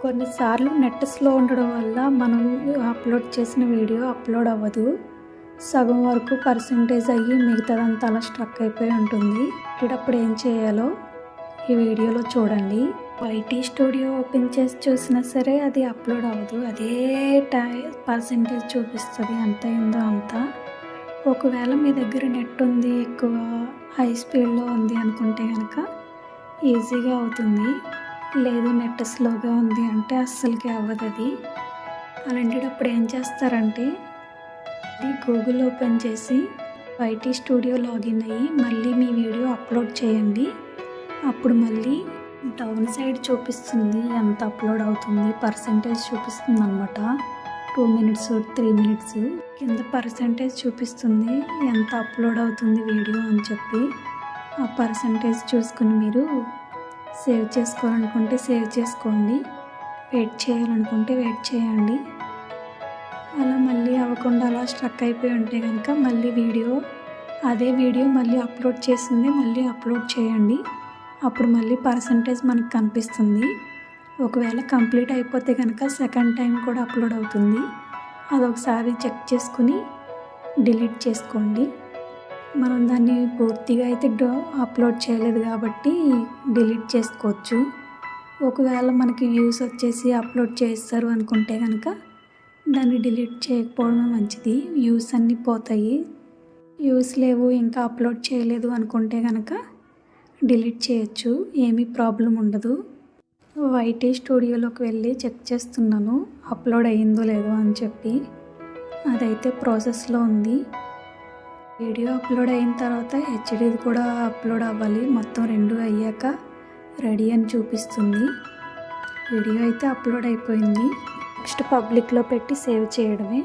కొన్నిసార్లు net slow ఉండడం వల్ల మనం అప్లోడ్ చేసిన వీడియో అప్లోడ్ అవ్వదు. సగం వరకు పర్సంటేజ్ అయ్యి మిగతాదంతా అలా స్ట్రక్ అయిపోయి ఉంటుంది. ఇప్పుడప్పుడు ఏం చేయాలో ఈ వీడియోలో చూడండి. వైటీ స్టూడియో ఓపెన్ చేసి చూసినా సరే అది అప్లోడ్ అవ్వదు. అదే టై పర్సంటేజ్ చూపిస్తుంది. ఎంత అయిందో అంత. ఒకవేళ మీ దగ్గర నెట్ ఉంది ఎక్కువ హై స్పీడ్లో ఉంది అనుకుంటే కనుక ఈజీగా అవుతుంది. లేదు నెట్ స్లోగా ఉంది అంటే అస్సలకి అవ్వదు అది. అలాంటిటప్పుడు ఏం చేస్తారంటే గూగుల్ ఓపెన్ చేసి వైటీ స్టూడియో లాగిన్ అయ్యి మళ్ళీ మీ వీడియో అప్లోడ్ చేయండి. అప్పుడు మళ్ళీ డౌన్ సైడ్ చూపిస్తుంది ఎంత అప్లోడ్ అవుతుంది పర్సంటేజ్ చూపిస్తుంది అనమాట టూ మినిట్స్ త్రీ మినిట్స్ కింద పర్సంటేజ్ చూపిస్తుంది ఎంత అప్లోడ్ అవుతుంది వీడియో అని చెప్పి. ఆ పర్సంటేజ్ చూసుకుని మీరు సేవ్ చేసుకోవాలనుకుంటే సేవ్ చేసుకోండి. వెయిట్ చేయాలనుకుంటే వెయిట్ చేయండి. అలా మళ్ళీ అవ్వకుండా అలా స్ట్రక్ అయిపోయి ఉంటే కనుక మళ్ళీ వీడియో అదే వీడియో మళ్ళీ అప్లోడ్ చేసింది మళ్ళీ అప్లోడ్ చేయండి. అప్పుడు మళ్ళీ పర్సంటేజ్ మనకు కనిపిస్తుంది. ఒకవేళ కంప్లీట్ అయిపోతే కనుక సెకండ్ టైం కూడా అప్లోడ్ అవుతుంది. అదొకసారి చెక్ చేసుకుని డిలీట్ చేసుకోండి. మనం దాన్ని పూర్తిగా అయితే డో అప్లోడ్ చేయలేదు కాబట్టి డిలీట్ చేసుకోవచ్చు. ఒకవేళ మనకి వ్యూస్ వచ్చేసి అప్లోడ్ చేస్తారు అనుకుంటే కనుక దాన్ని డిలీట్ చేయకపోవడమే మంచిది. వ్యూస్ అన్నీ పోతాయి. వ్యూస్ లేవు ఇంకా అప్లోడ్ చేయలేదు అనుకుంటే కనుక డిలీట్ చేయొచ్చు. ఏమీ ప్రాబ్లం ఉండదు. వైటీ స్టూడియోలోకి వెళ్ళి చెక్ చేస్తున్నాను. అప్లోడ్ అయ్యిందో లేదో అని చెప్పి. అదైతే ప్రాసెస్లో ఉంది. వీడియో అప్లోడ్ అయిన తర్వాత హెచ్డీది కూడా అప్లోడ్ అవ్వాలి. మొత్తం రెండు అయ్యాక రెడీ అని చూపిస్తుంది. వీడియో అయితే అప్లోడ్ అయిపోయింది. నెక్స్ట్ పబ్లిక్లో పెట్టి సేవ్ చేయడమే.